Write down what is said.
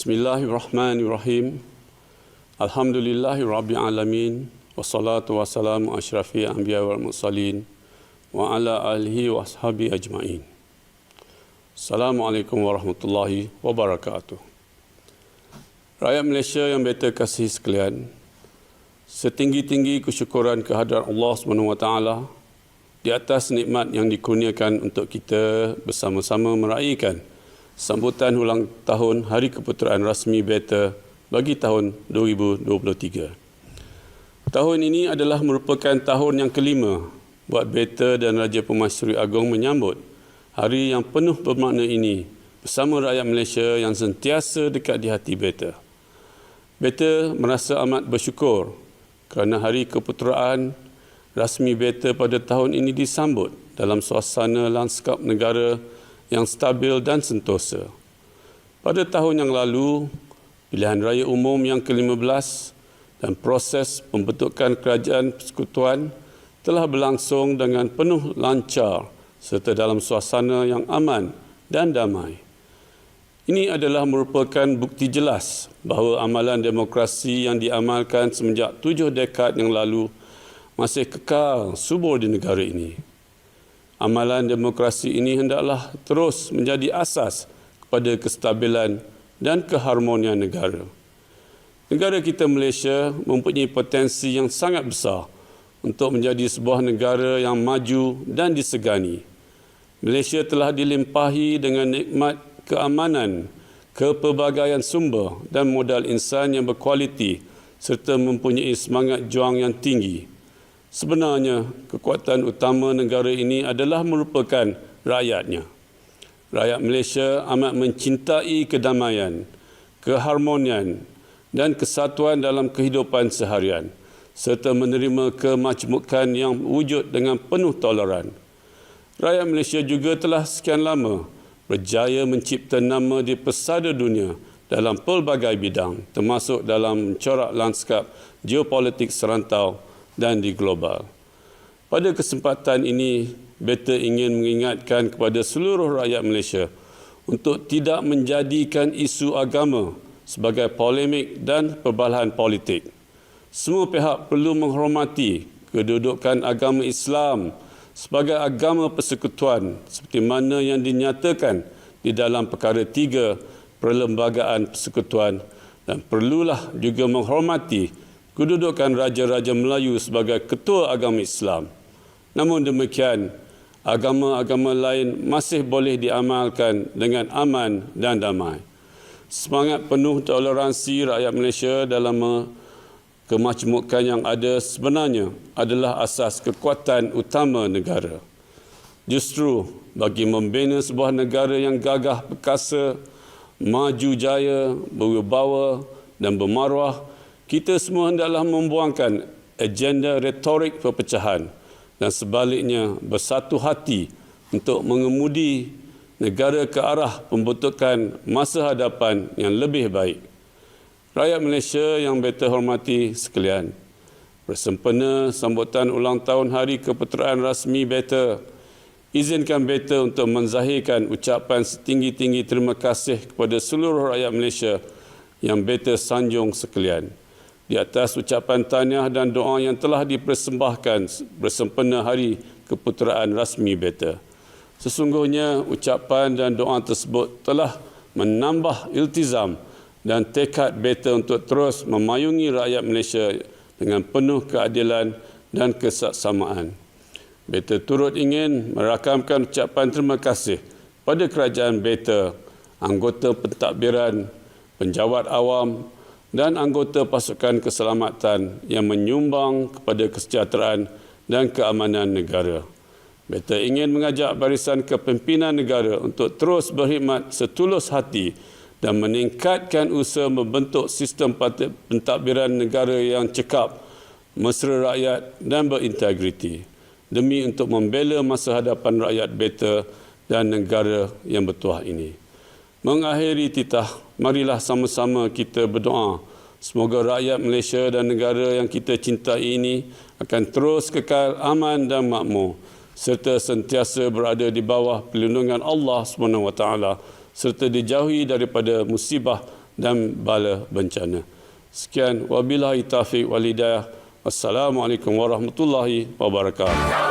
Bismillahirrahmanirrahim. Alhamdulillahi rabbil alamin. Wassalatu wassalamu asyrafi anbiya wal mursalin wa ala alihi wa ashabi ajma'in. Assalamualaikum warahmatullahi wabarakatuh. Rakyat Malaysia yang beta kasih sekalian, setinggi-tinggi kesyukuran kehadiran Allah SWT di atas nikmat yang dikurniakan untuk kita bersama-sama meraihkan sambutan ulang tahun Hari Keputeraan Rasmi Beta bagi tahun 2023. Tahun ini adalah merupakan tahun yang kelima buat Beta dan Raja Pemaisuri Agong menyambut hari yang penuh bermakna ini bersama rakyat Malaysia yang sentiasa dekat di hati Beta. Beta merasa amat bersyukur kerana Hari Keputeraan Rasmi Beta pada tahun ini disambut dalam suasana lanskap negara yang stabil dan sentosa. Pada tahun yang lalu, pilihan raya umum yang ke-15 dan proses pembentukan kerajaan persekutuan telah berlangsung dengan penuh lancar serta dalam suasana yang aman dan damai. Ini adalah merupakan bukti jelas bahawa amalan demokrasi yang diamalkan semenjak tujuh dekad yang lalu masih kekal subur di negara ini amalan demokrasi ini hendaklah terus menjadi asas kepada kestabilan dan keharmonian negara. Negara kita Malaysia mempunyai potensi yang sangat besar untuk menjadi sebuah negara yang maju dan disegani. Malaysia telah dilimpahi dengan nikmat keamanan, kepelbagaian sumber dan modal insan yang berkualiti serta mempunyai semangat juang yang tinggi. Sebenarnya, kekuatan utama negara ini adalah merupakan rakyatnya. Rakyat Malaysia amat mencintai kedamaian, keharmonian dan kesatuan dalam kehidupan seharian serta menerima kemajmukan yang wujud dengan penuh toleran. Rakyat Malaysia juga telah sekian lama berjaya mencipta nama di pesada dunia dalam pelbagai bidang termasuk dalam corak lanskap geopolitik serantau dan di global. Pada kesempatan ini, Beta ingin mengingatkan kepada seluruh rakyat Malaysia untuk tidak menjadikan isu agama sebagai polemik dan perbalahan politik. Semua pihak perlu menghormati kedudukan agama Islam sebagai agama persekutuan seperti mana yang dinyatakan di dalam perkara tiga perlembagaan persekutuan dan perlulah juga menghormati kedudukan Raja-Raja Melayu sebagai ketua agama Islam. Namun demikian, agama-agama lain masih boleh diamalkan dengan aman dan damai. Semangat penuh toleransi rakyat Malaysia dalam kemajmukan yang ada sebenarnya adalah asas kekuatan utama negara. Justru bagi membina sebuah negara yang gagah perkasa, maju jaya, berwibawa dan bermaruah, kita semua hendaklah membuangkan agenda retorik perpecahan dan sebaliknya bersatu hati untuk mengemudi negara ke arah pembentukan masa hadapan yang lebih baik. Rakyat Malaysia yang beta hormati sekalian, bersempena sambutan ulang tahun Hari Keputeraan Rasmi Beta, izinkan Beta untuk menzahirkan ucapan setinggi-tinggi terima kasih kepada seluruh rakyat Malaysia yang Beta sanjung sekalian di atas ucapan tahniah dan doa yang telah dipersembahkan bersempena hari keputeraan rasmi beta. Sesungguhnya ucapan dan doa tersebut telah menambah iltizam dan tekad beta untuk terus memayungi rakyat Malaysia dengan penuh keadilan dan kesaksamaan. Beta turut ingin merakamkan ucapan terima kasih pada kerajaan beta, anggota pentadbiran, penjawat awam, dan anggota pasukan keselamatan yang menyumbang kepada kesejahteraan dan keamanan negara. Beta ingin mengajak barisan kepimpinan negara untuk terus berkhidmat setulus hati dan meningkatkan usaha membentuk sistem pentadbiran negara yang cekap, mesra rakyat dan berintegriti demi untuk membela masa hadapan rakyat beta dan negara yang bertuah ini. Mengakhiri titah, marilah sama-sama kita berdoa. Semoga rakyat Malaysia dan negara yang kita cintai ini akan terus kekal aman dan makmur serta sentiasa berada di bawah perlindungan Allah SWT serta dijauhi daripada musibah dan bala bencana. Sekian wabillahi taufiq walhidayah. Wassalamualaikum warahmatullahi wabarakatuh.